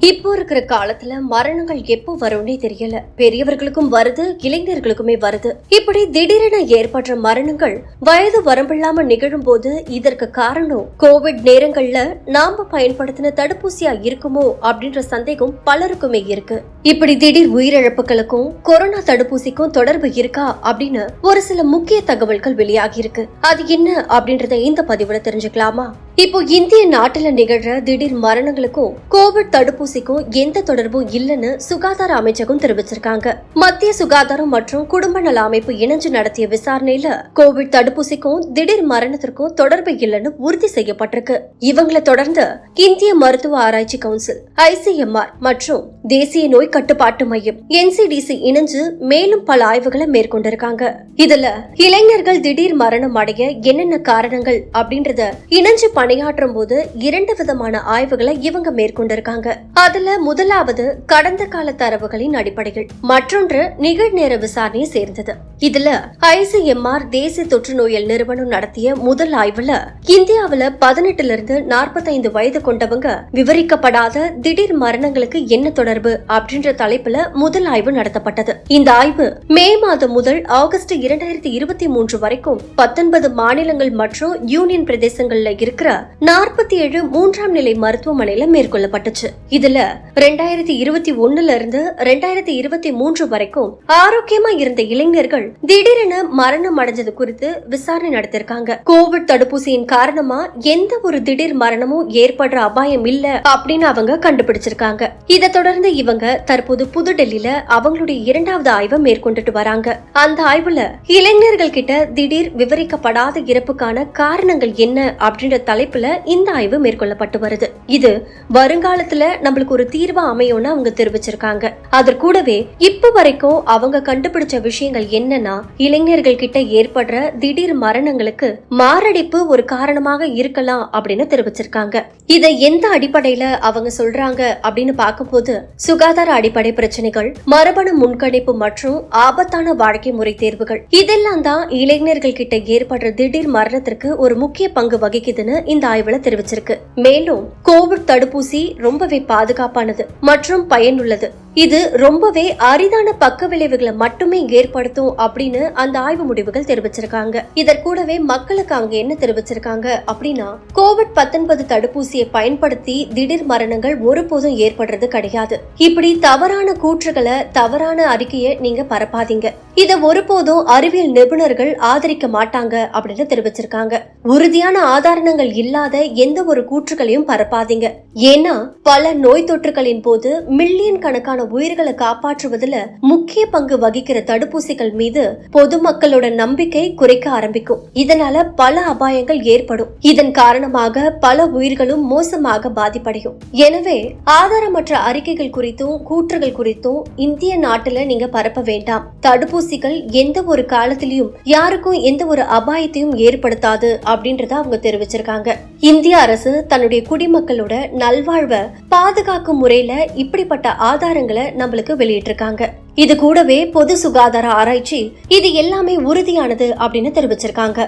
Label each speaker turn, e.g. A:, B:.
A: இப்போ இருக்கிற காலத்துல மரணங்கள் எப்போ வரும்னே தெரியல. பெரியவர்களுக்கும் வருது இளைஞர்களுக்குமே வருது. இப்படி திடீரென ஏற்படுற மரணங்கள் வயது வரம்பில்லாம நிகழும் போது இதற்கு காரணம் கோவிட் நேரங்கள்ல நாம பயன்படுத்தின தடுப்பூசியா இருக்குமோ அப்படின்ற சந்தேகம் பலருக்குமே இருக்கு. இப்படி திடீர் உயிரிழப்புகளுக்கும் கொரோனா தடுப்பூசிக்கும் தொடர்பு இருக்கா அப்படின்னு ஒரு சில முக்கிய தகவல்கள் வெளியாகி இருக்கு. அது என்ன அப்படின்றத இந்த பதிவுல தெரிஞ்சுக்கலாமா? இப்போ இந்திய நாட்டுல நிகழ்ற திடீர் மரணங்களுக்கும் கோவிட் தடுப்பூசிக்கும் எந்த தொடர்பும் இல்லைன்னு சுகாதார அமைச்சகம் தெரிவிச்சிருக்காங்க. மத்திய சுகாதாரம் மற்றும் குடும்ப நல அமைப்பு இணைஞ்சு நடத்திய விசாரணையில கோவிட் தடுப்பூசிக்கும் திடீர் மரணத்திற்கும் தொடர்பு இல்லைன்னு உறுதி செய்யப்பட்டிருக்கு. இவங்களை தொடர்ந்து இந்திய மருத்துவ ஆராய்ச்சி கவுன்சில் ஐசிஎம்ஆர் மற்றும் தேசிய நோய் கட்டுப்பாட்டு மையம் என்சிடிசி இணைஞ்சு மேலும் பல ஆய்வுகளை மேற்கொண்டிருக்காங்க. இதுல இளைஞர்கள் திடீர் மரணம் அடைய என்னென்ன காரணங்கள் அப்படின்றத இணைஞ்சு பணியாற்றும் போது இரண்டு விதமான ஆய்வுகளை இவங்க மேற்கொண்டிருக்காங்க. அதுல முதலாவது கடந்த கால தரவுகளின் அடிப்படையில். மற்றொன்று நிகழ்நேர விசாரணையை சேர்ந்தது. இதுல ஐசிஎம்ஆர் தேசிய தொற்று நோயல் நிறுவனம் நடத்திய முதல் ஆய்வுல இந்தியாவில பதினெட்டுல இருந்து நாற்பத்தைந்து வயது கொண்டவங்க விவரிக்கப்படாத திடீர் மரணங்களுக்கு என்ன தொடர்பு அப்படின்ற தலைப்புல முதல் ஆய்வு நடத்தப்பட்டது. இந்த ஆய்வு மே மாதம் முதல் ஆகஸ்ட் இரண்டாயிரத்தி இருபத்தி மூன்று வரைக்கும் பத்தொன்பது மாநிலங்கள் மற்றும் யூனியன் பிரதேசங்கள்ல இருக்கிற நாற்பத்தி ஏழு மூன்றாம் நிலை மருத்துவமனையில மேற்கொள்ளப்பட்டுச்சு. இதுல ரெண்டாயிரத்தி இருபத்தி ஒண்ணுல இருந்து ரெண்டாயிரத்தி இருபத்தி மூன்று வரைக்கும் ஆரோக்கியமா இருந்த இளைஞர்கள் திடீரென மரணம் அடைஞ்சது குறித்து விசாரணை நடத்திருக்காங்க. கோவிட் தடுப்பூசியின் காரணமா எந்த ஒரு திடீர் மரணமும் ஏற்படுற அபாயம் இல்ல அப்படின்னு அவங்க கண்டுபிடிச்சிருக்காங்க. இதை தொடர்ந்து இவங்க தற்போது புதுடெல்லியில அவங்களுடைய இரண்டாவது ஆய்வை மேற்கொண்டுட்டு வராங்க. அந்த ஆய்வுல இளைஞர்கள் கிட்ட திடீர் விவரிக்கப்படாத இறப்புக்கான காரணங்கள் என்ன அப்படின்ற தலைப்புல இந்த ஆய்வு மேற்கொள்ளப்பட்டு வருது. இது வருங்காலத்துல நம்மளுக்கு ஒரு தீர்வா அமையும்னு அவங்க தெரிவிச்சிருக்காங்க. அதற்கூடவே இப்ப வரைக்கும் அவங்க கண்டுபிடிச்ச விஷயங்கள் என்ன என்னன்னா இளைஞர்கள் கிட்ட ஏற்படுற திடீர் மரணங்களுக்கு மாரடைப்பு ஒரு காரணமாக இருக்கலாம் அப்படின்னு தெரிவிச்சிருக்காங்க. இதை எந்த அடிப்படையில அவங்க சொல்றாங்க அப்படின்னு பார்க்கும்போது சுகாதார அடிப்படை பிரச்சனைகள் மரபணு முன்கணிப்பு மற்றும் ஆபத்தான வாழ்க்கை முறை தேர்வுகள் இதெல்லாம் தான் இளைஞர்கள் கிட்ட ஏற்படுற திடீர் மரணத்திற்கு ஒரு முக்கிய பங்கு வகிக்குதுன்னு இந்த ஆய்வுல தெரிவிச்சிருக்கு. மேலும் கோவிட் தடுப்பூசி ரொம்பவே பாதுகாப்பானது மற்றும் பயனுள்ளது. இது ரொம்பவே அரிதான பக்க விளைவுகளை மட்டுமே ஏற்படுத்தும் அப்படின்னு அந்த ஆய்வு முடிவுகள் தெரிவிச்சிருக்காங்க. இதற்கூடவே மக்களுக்கு அங்க என்ன தெரிவிச்சிருக்காங்க அப்படின்னா கோவிட் பத்தொன்பது தடுப்பூசியை பயன்படுத்தி திடீர் மரணங்கள் ஒருபோதும் ஏற்படுறது கிடையாது. இப்படி தவறான கூற்றுகளை தவறான அறிக்கையை நீங்க பரப்பாதீங்க. இத ஒருபோதும் அறிவியல் நிபுணர்கள் ஆதரிக்க மாட்டாங்க அப்படின்னு தெரிவிச்சிருக்காங்க. உறுதியான ஆதாரணங்கள் இல்லாத எந்த ஒரு கூற்றுகளையும் பரப்பாதீங்க. ஏன்னா பல நோய் தொற்றுகளின் போது மில்லியன் கணக்கான உயிர்களை காப்பாற்றுவதுல முக்கிய பங்கு வகிக்கிற தடுப்பூசிகள் மீது மீது பொதுமக்களோட நம்பிக்கை குறைக்க ஆரம்பிக்கும். இதனால பல அபாயங்கள் ஏற்படும். இதன் காரணமாக பல உயிர்களும் மோசமாக பாதிப்படையும். எனவே ஆதாரமற்ற அறிக்கைகள் குறித்தும் கூற்றுகள் குறித்தும் இந்திய நாட்டுல நீங்க பரப்ப வேண்டாம். தடுப்பூசிகள் எந்த ஒரு காலத்திலயும் யாருக்கும் எந்த ஒரு அபாயத்தையும் ஏற்படுத்தாது அப்படின்றத அவங்க தெரிவிச்சிருக்காங்க. இந்திய அரசு தன்னுடைய குடிமக்களோட நல்வாழ்வை பாதுகாக்கும் முறையில இப்படிப்பட்ட ஆதாரங்களை நம்மளுக்கு வெளியிட்டிருக்காங்க. இது கூடவே பொது சுகாதார ஆராய்ச்சி இது எல்லாமே உறுதியானது அப்படின்னு தெரிவிச்சிருக்காங்க.